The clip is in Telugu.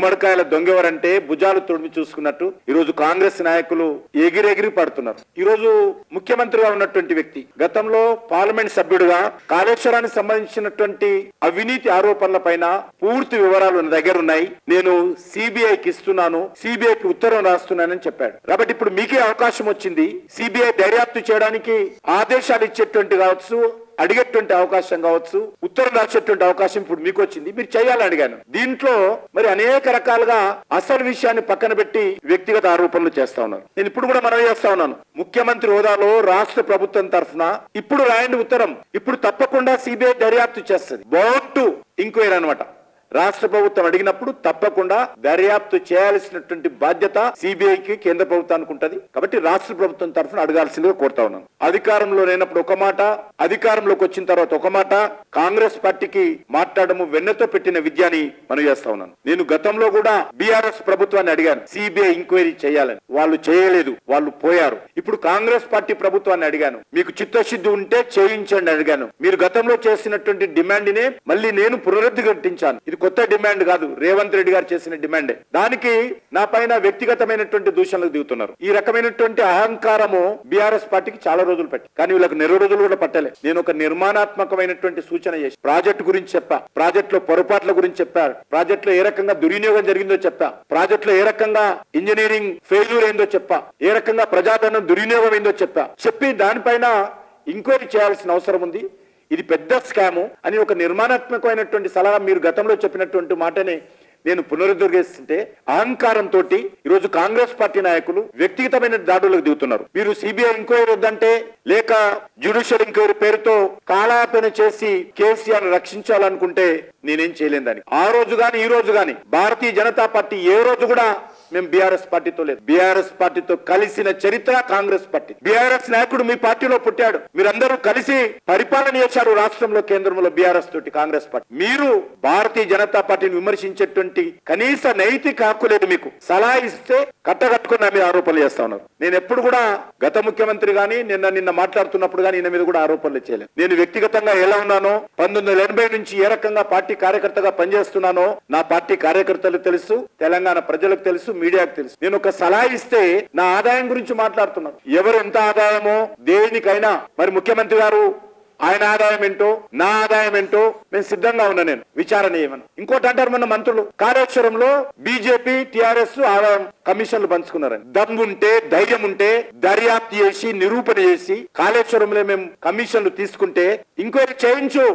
గుమ్మడికాయల దొంగెవరంటే భుజాలు తొడిమి చూసుకున్నట్టు ఈ రోజు కాంగ్రెస్ నాయకులు ఎగిరెగిరి పడుతున్నారు. ఈ రోజు ముఖ్యమంత్రిగా ఉన్నటువంటి వ్యక్తి గతంలో పార్లమెంట్ సభ్యుడిగా కాళేశ్వరానికి సంబంధించినటువంటి అవినీతి ఆరోపణల పైన పూర్తి వివరాలు నా దగ్గర ఉన్నాయి. నేను సిబిఐకి ఇస్తున్నాను సిబిఐకి ఉత్తరం రాస్తున్నానని చెప్పాడు. కాబట్టి ఇప్పుడు మీకే అవకాశం వచ్చింది. సిబిఐ దర్యాప్తు చేయడానికి ఆదేశాలు ఇచ్చేటువంటి కావచ్చు అడిగేటువంటి అవకాశం కావచ్చు ఉత్తరం రాసేటువంటి అవకాశం ఇప్పుడు మీకు వచ్చింది మీరు చేయాలని అడిగాను. దీంట్లో మరి అనేక రకాలుగా అసలు విషయాన్ని పక్కన పెట్టి వ్యక్తిగత ఆరోపణలు చేస్తా ఉన్నారు. నేను ఇప్పుడు కూడా మనం చేస్తా ఉన్నాను. ముఖ్యమంత్రి హోదాలో రాష్ట్ర ప్రభుత్వం తరఫున ఇప్పుడు రాయండి ఉత్తరం. ఇప్పుడు తప్పకుండా సిబిఐ దర్యాప్తు చేస్తుంది. బోర్డు ఇంక్వైరీ అనమాట రాష్ట్ర ప్రభుత్వం అడిగినప్పుడు తప్పకుండా దర్యాప్తు చేయాల్సినటువంటి బాధ్యత సిబిఐకి కేంద్ర ప్రభుత్వానికి ఉంటుంది. కాబట్టి రాష్ట్ర ప్రభుత్వం తరఫున అడగాల్సిందిగా కోరుతా ఉన్నాను. అధికారంలో లేనప్పుడు ఒక మాట అధికారంలోకి వచ్చిన తర్వాత ఒక మాట కాంగ్రెస్ పార్టీకి మాట్లాడము వెన్నతో పెట్టిన విద్యని మనం చేస్తా ఉన్నాను. నేను గతంలో కూడా బీఆర్ఎస్ ప్రభుత్వాన్ని అడిగాను. సిబిఐ ఎంక్వైరీ చేయాలని. వాళ్ళు చేయలేదు వాళ్ళు పోయారు. ఇప్పుడు కాంగ్రెస్ పార్టీ ప్రభుత్వాన్ని అడిగాను. మీకు చిత్తశుద్ధి ఉంటే చేయించండి అడిగాను. మీరు గతంలో చేసినటువంటి డిమాండ్ నే మళ్ళీ నేను పునరుద్ధరించాను. ఇది కొత్త డిమాండ్ కాదు రేవంత్ రెడ్డి గారు చేసిన డిమాండే. దానికి నా పైన వ్యక్తిగతమైనటువంటి దూషణలకు దిగుతున్నారు. ఈ రకమైనటువంటి అహంకారము బీఆర్ఎస్ పార్టీకి చాలా రోజులు పట్టి కానీ వీళ్ళకి నెల రోజులు కూడా పట్టలే. నేను ఒక నిర్మాణాత్మకమైనటువంటి సూచన చేసి ప్రాజెక్టు గురించి చెప్పా. ప్రాజెక్ట్లో పొరపాట్ల గురించి చెప్పారు ప్రాజెక్ట్లో ఏ రకంగా దుర్వినియోగం జరిగిందో చెప్పా. ప్రాజెక్ట్లో ఏ రకంగా ఇంజనీరింగ్ ఫెయిల్యూర్ అయిందో చెప్పా. ఏ రకంగా ప్రజాధనం దుర్వినియోగం అయిందో చెప్పా. చెప్పి దానిపైన ఇంక్వైరీ చేయాల్సిన అవసరం ఉంది. ఇది పెద్ద స్కాము అని ఒక నిర్మాణాత్మకమైనటువంటి సలహా మీరు గతంలో చెప్పినటువంటి మాటని నేను పునరుద్ధరిస్తుంటే అహంకారంతో ఈరోజు కాంగ్రెస్ పార్టీ నాయకులు వ్యక్తిగతమైన దాడులకు దిగుతున్నారు. మీరు సిబిఐ ఎంక్వైరీ వద్దంటే లేక జ్యుడిషియల్ ఎంక్వైరీ పేరుతో కాలాపన చేసి కేసీఆర్ రక్షించాలనుకుంటే నేనేం చేయలేదని ఆ రోజు గాని ఈ రోజు గాని భారతీయ జనతా పార్టీ ఏ రోజు కూడా మేము బీఆర్ఎస్ పార్టీతో లేదు. బీఆర్ఎస్ పార్టీతో కలిసిన చరిత్ర కాంగ్రెస్ పార్టీ. బీఆర్ఎస్ నాయకుడు మీ పార్టీలో పుట్టాడు. మీరందరూ కలిసి పరిపాలన చేశారు రాష్ట్రంలో కేంద్రంలో బీఆర్ఎస్ తోటి కాంగ్రెస్ పార్టీ. మీరు భారతీయ జనతా పార్టీని విమర్శించేటువంటి కనీస నైతిక హక్కు లేదు మీకు. సలహా ఇస్తే కట్టగట్టుకుని నా మీద ఆరోపణలు చేస్తా ఉన్నారు. నేను ఎప్పుడు కూడా గత ముఖ్యమంత్రి గాని నిన్న నిన్న మాట్లాడుతున్నప్పుడు గానీ ఈయన మీద కూడా ఆరోపణలు చేయలేదు. నేను వ్యక్తిగతంగా ఎలా ఉన్నానో పంతొమ్మిది వందల ఎనభై నుంచి ఏ రకంగా పార్టీ కార్యకర్తగా పనిచేస్తున్నానో నా పార్టీ కార్యకర్తలకు తెలుసు తెలంగాణ ప్రజలకు తెలుసు మీడియాకు తెలుసు. నేను ఒక సలహా ఇస్తే నా ఆదాయం గురించి మాట్లాడుతున్నాను ఎవరు ఎంత ఆదాయమో దేనికైనా. మరి ముఖ్యమంత్రి గారు ఆయన ఆదాయం ఏంటో నా ఆదాయం ఏంటో నేను సిద్ధంగా ఉన్నా నేను. విచారణ చేయమని ఇంకోటి అంటారు మన మంత్రులు కాళేశ్వరంలో బీజేపీ టిఆర్ఎస్ ఆదాయం కమిషన్లు పంచుకున్నారని. దమ్ముంటే ధైర్యం ఉంటే దర్యాప్తు చేసి నిరూపణ చేసి కాళేశ్వరంలో మేము కమిషన్లు తీసుకుంటే ఇంకోటి చేయించు.